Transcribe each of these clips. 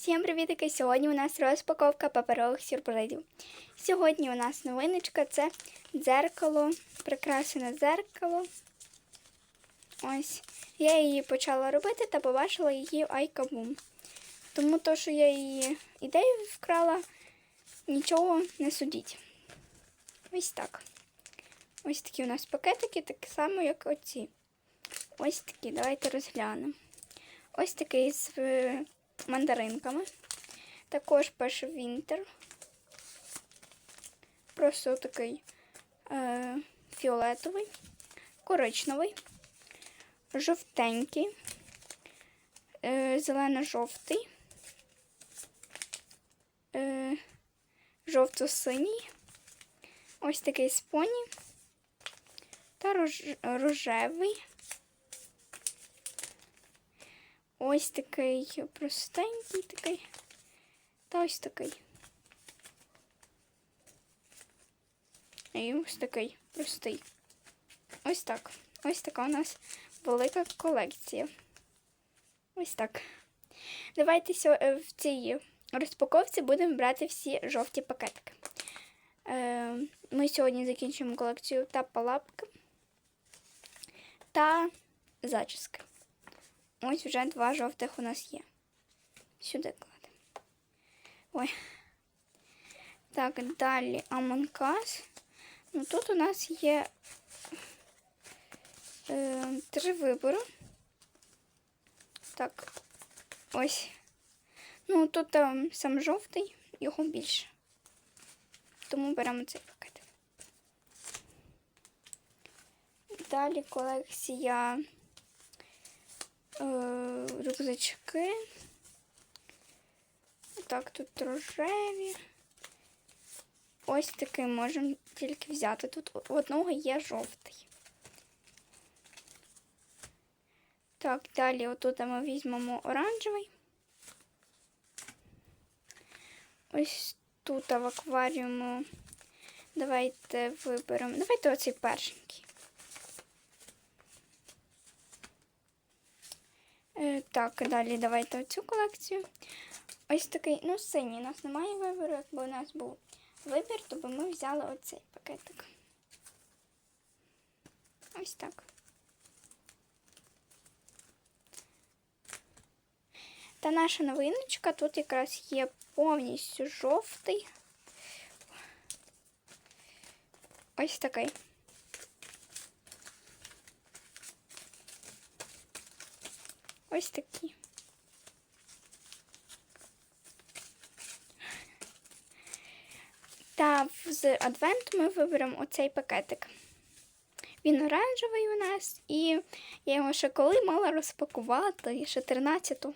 Всім привітики! Сьогодні у нас розпаковка паперових сюрпризів. Сьогодні у нас новиночка це дзеркало, прикрасене дзеркало. Ось. Я її почала робити та побачила її в Айкабум. Тому то, що я її ідею вкрала, нічого не судіть. Ось так. Ось такі у нас пакетики, так само, як оці. Ось такі, давайте розглянемо. Ось такий з е, мандаринками. Також пише Вінтер. Просто такий е, фіолетовий, коричневий, жовтенький, е, зелено-жовтий, е, жовто-синій, ось такий споні та рож, рожевий. Ось такий простенький такий. Та ось такий. І ось такий простий. Ось так. Ось така у нас велика колекція. Ось так. Давайте е, в цій розпаковці будемо брати всі жовті пакетики. Е, Ми сьогодні закінчимо колекцію та палапки та зачіски. Ось вже два жовтих у нас є. Сюди кладемо. Ой. Так, далі Амонкас. Ну тут у нас є е, три вибори. Так, ось. Ну, тут там сам жовтий, його більше. Тому беремо цей пакет. Далі колекція е, рюкзачки. Так, тут рожеві. Ось такий можемо тільки взяти. Тут у одного є жовтий. Так, далі отут ми візьмемо оранжевий. Ось тут в акваріуму. Давайте виберемо. Давайте оцей першенький. Так, далі давайте оцю колекцію. Ось такий, ну, синій. У нас немає вибору. Якби у нас був вибір, то би ми взяли оцей пакетик. Ось так. Та наша новиночка тут якраз є повністю жовтий. Ось такий. Ось такі. Та з адвенту ми виберемо оцей пакетик. Він оранжевий у нас, і я його ще коли мала розпакувати, ще 13-ту.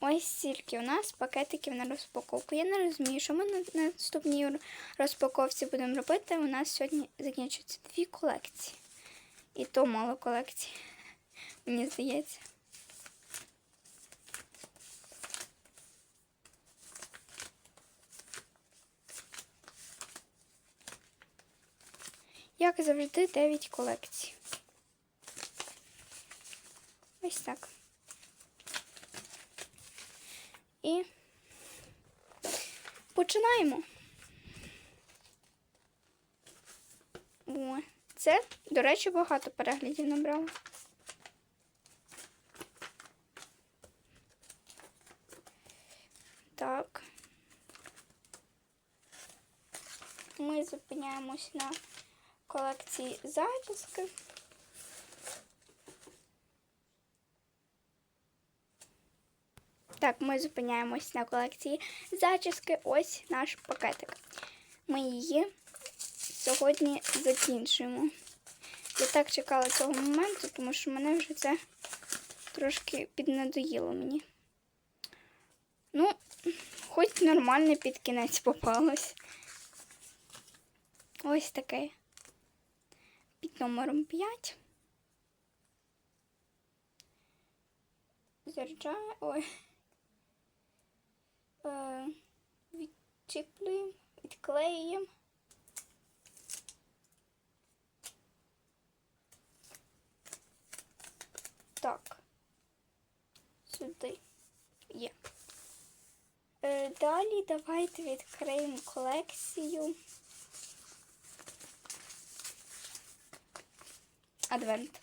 Ось стільки у нас пакетиків на розпаковку. Я не розумію, що ми на наступній розпаковці будемо робити. У нас сьогодні закінчуються дві колекції. І то мало колекцій, мені здається. Як завжди, 9 колекцій. Ось так. І починаємо. О, це, до речі, багато переглядів набрало. Так. Ми зупиняємось на колекції зачіски. Так, ми зупиняємось на колекції зачіски. Ось наш пакетик. Ми її сьогодні закінчуємо. Я так чекала цього моменту, тому що мене вже це трошки піднадоїло мені. Ну, хоч нормально під кінець попалось. Ось таке. Під номером 5. Заряджаю. Ой. Е, відчіплюємо, відклеюємо. Так. сюди. Є. Е, далі давайте відкриємо колекцію. Адвент.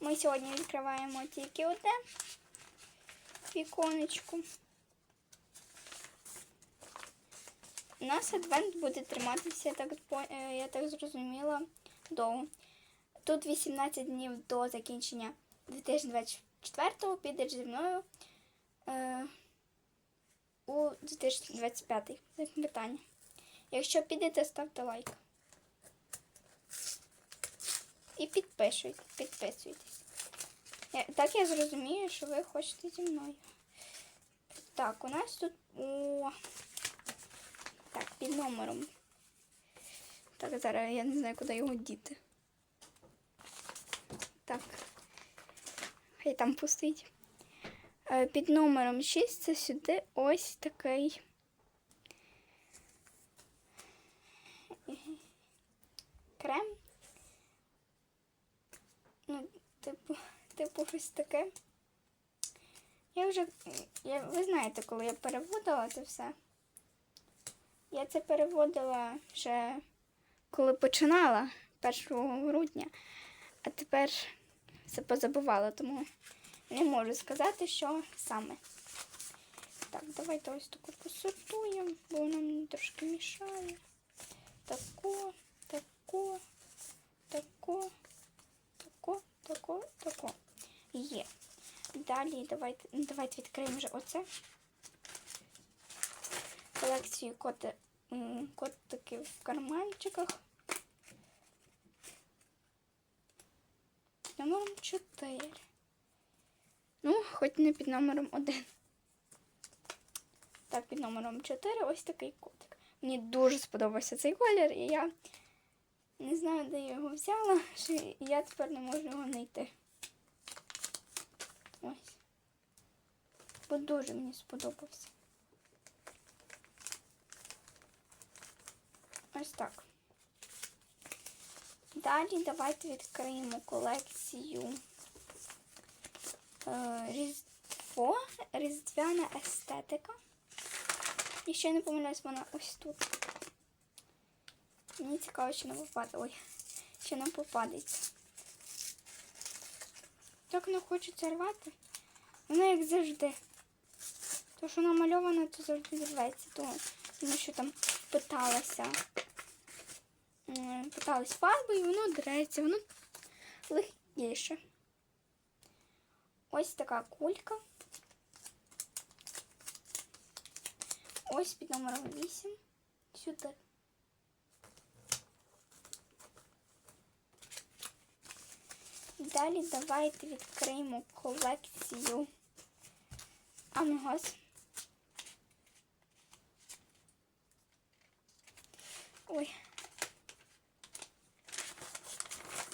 Ми сьогодні відкриваємо тільки одне віконечку. У нас адвент буде триматися, так, е, я так зрозуміла, довго. Тут 18 днів до закінчення 2024-го підеш зі мною е, у 2025 Це питання. Якщо підете, ставте лайк. І підпишуйтесь, підписуйтесь. Я- Так я зрозумію, що ви хочете зі мною. Так, у нас тут. О, так, під номером. Так, зараз я не знаю, куди його діти. Так. Хай там пустить. Е, Під номером 6 це сюди ось такий. Крем. Ну, типу, типу ось таке. Я вже. Я, ви знаєте, коли я переводила це все. Я це переводила ще коли починала 1 грудня, а тепер все позабувала, тому не можу сказати, що саме. Так, давайте ось таку посортуємо, бо вона мені трошки мішає. Тако, тако, тако, тако, тако, тако. Є. Далі давайте, давайте відкриємо вже оце. Колекцію котиків в карманчиках. Номером 4. Ну, хоч не під номером 1. Так, під номером 4 ось такий котик. Мені дуже сподобався цей колір, і я не знаю, де я його взяла, що я тепер не можу його знайти. Ось. Бо дуже мені сподобався. Ось так. Далі давайте відкриємо колекцію е, Різдво, Різдвяна естетика. І ще не помиляюсь, вона ось тут. Мені цікаво, чи не попаде. Ой, чи не попадеться. Так не хочеться рвати. Вона як завжди. То, що намальовано, то завжди рветься. Тому, тому що там питалася. Фарбою, і воно дреться, воно легкіше. Ось така кулька. Ось під номером 8. Сюди. Далі давайте відкриємо колекцію Амігос. Ой.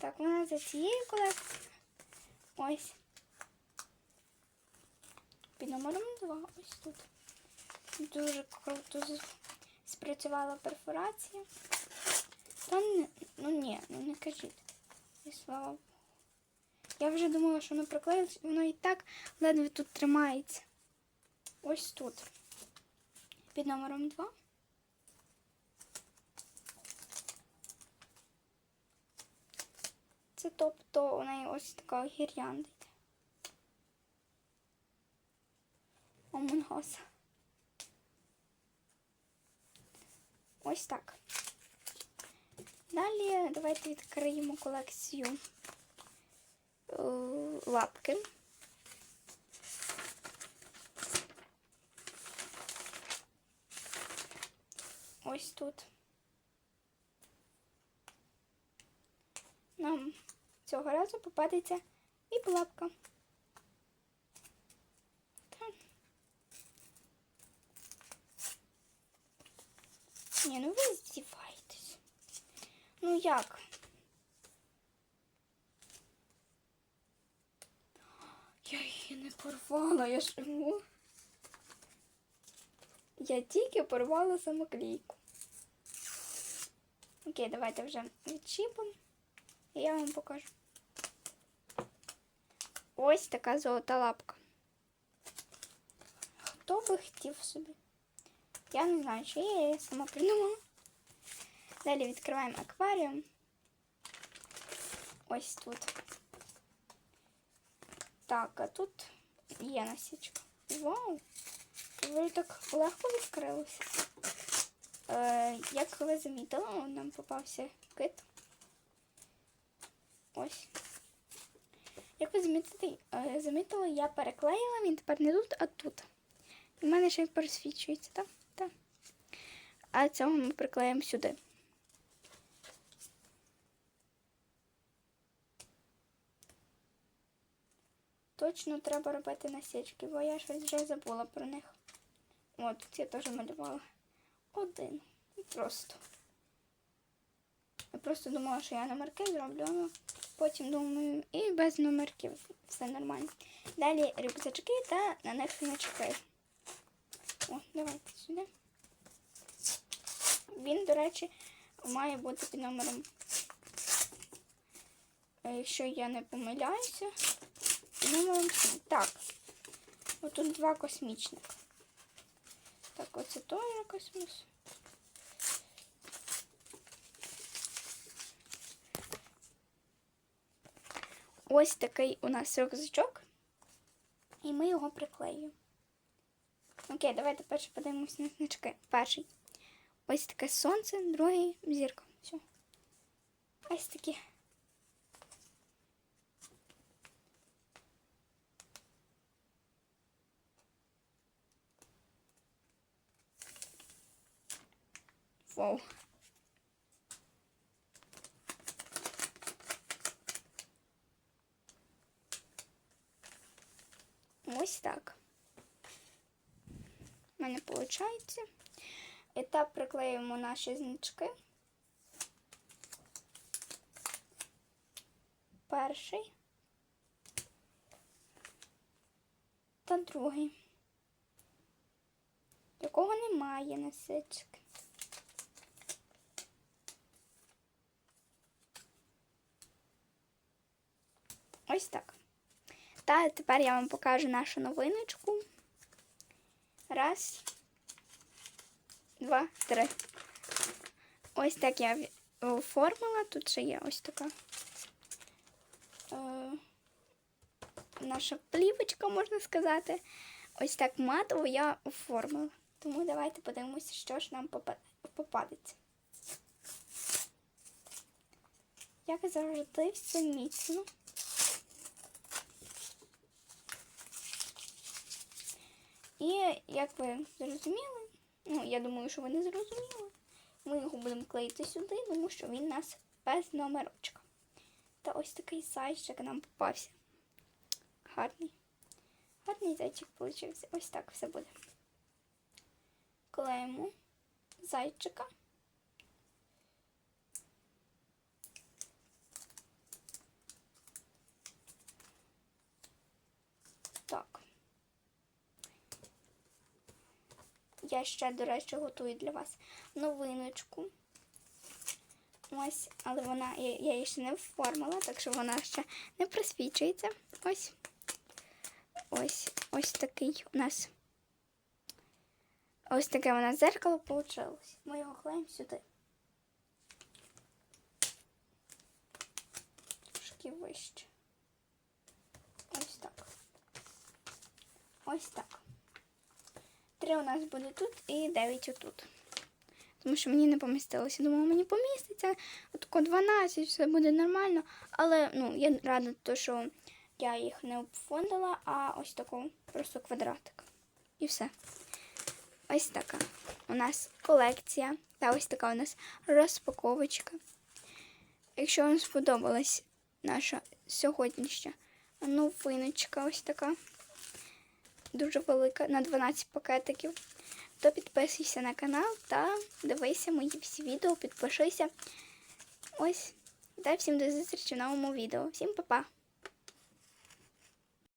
Так, вона за цією колекцією. Ось. Під номером 2. Ось тут. Дуже круто спрацювала перфорація. Та не, ну ні, ну не кажіть. І слава Богу. Я вже думала, що воно приклеїлось, воно і так ледве тут тримається. Ось тут. Під номером 2. Це тобто у неї ось така гір'янда йде. Омонгоса. Ось так. Далі давайте відкриємо колекцію е, лапки. Ось тут. Нам цього разу попадеться і лапка. Так. Ні, ну ви здіваєтесь. Ну як? Я її не порвала, я ж. Я тільки порвала самоклейку. Окей, давайте вже відчіпимо. І я вам покажу. Ось така золота лапка. Хто би хотів собі? Я не знаю, чи я її сама придумала. Далі відкриваємо акваріум. Ось тут. Так, а тут є насічка. Вау! Ви так легко відкрилося. Е, як ви замітили, нам попався кит. Ось. Як ви е, замітили, я переклеїла, він тепер не тут, а тут. У мене ще й просвічується, так? Так. А цього ми приклеїмо сюди. Точно треба робити насічки, бо я щось вже забула про них. От, тут я теж малювала. Один. Просто. Я просто думала, що я номерки зроблю, але потім думаю, і без номерків все нормально. Далі рюкзачки та на них значки. О, давайте сюди. Він, до речі, має бути під номером. е, Якщо я не помиляюся, номером 7. Так. Отут два космічних. Так, оце теж космос. Ось такий у нас рюкзачок. І ми його приклеюємо. Окей, давайте перше подивимось на значки. Перший. Ось таке сонце, другий зірка. Все. Ось такі. Вау. Ось так. У мене виходить. Етап приклеюємо наші значки. Перший та другий. Якого немає насички. Ось так. Та тепер я вам покажу нашу новиночку. Раз, два, три. Ось так я оформила. Тут ще є ось така е, наша плівочка, можна сказати. Ось так матово я оформила. Тому давайте подивимося, що ж нам попадеться. Як завжди, все міцно. І як ви зрозуміли, ну я думаю, що ви не зрозуміли, ми його будемо клеїти сюди, тому що він у нас без номерочка. Та ось такий зайчик нам попався. Гарний. Гарний зайчик вийшов. Ось так все буде. Клеїмо зайчика. Так. Я ще, до речі, готую для вас новиночку. Ось, але вона, я, її ще не оформила, так що вона ще не просвічується. Ось. Ось ось такий у нас. Ось таке у нас зеркало вийшло. Ми його клеїмо сюди. Трошки вище. Ось так. Ось так. Три у нас буде тут і дев'ять отут. Тому що мені не помістилося. Думала, мені поміститься. Отако 12, все буде нормально. Але ну, я рада, то, що я їх не обфондила, а ось таку просто квадратик. І все. Ось така у нас колекція. Та ось така у нас розпаковочка. Якщо вам сподобалась наша сьогоднішня новиночка, ось така дуже велика, на 12 пакетиків, то підписуйся на канал та дивися мої всі відео, підпишися. Ось. Та всім до зустрічі в новому відео. Всім па-па!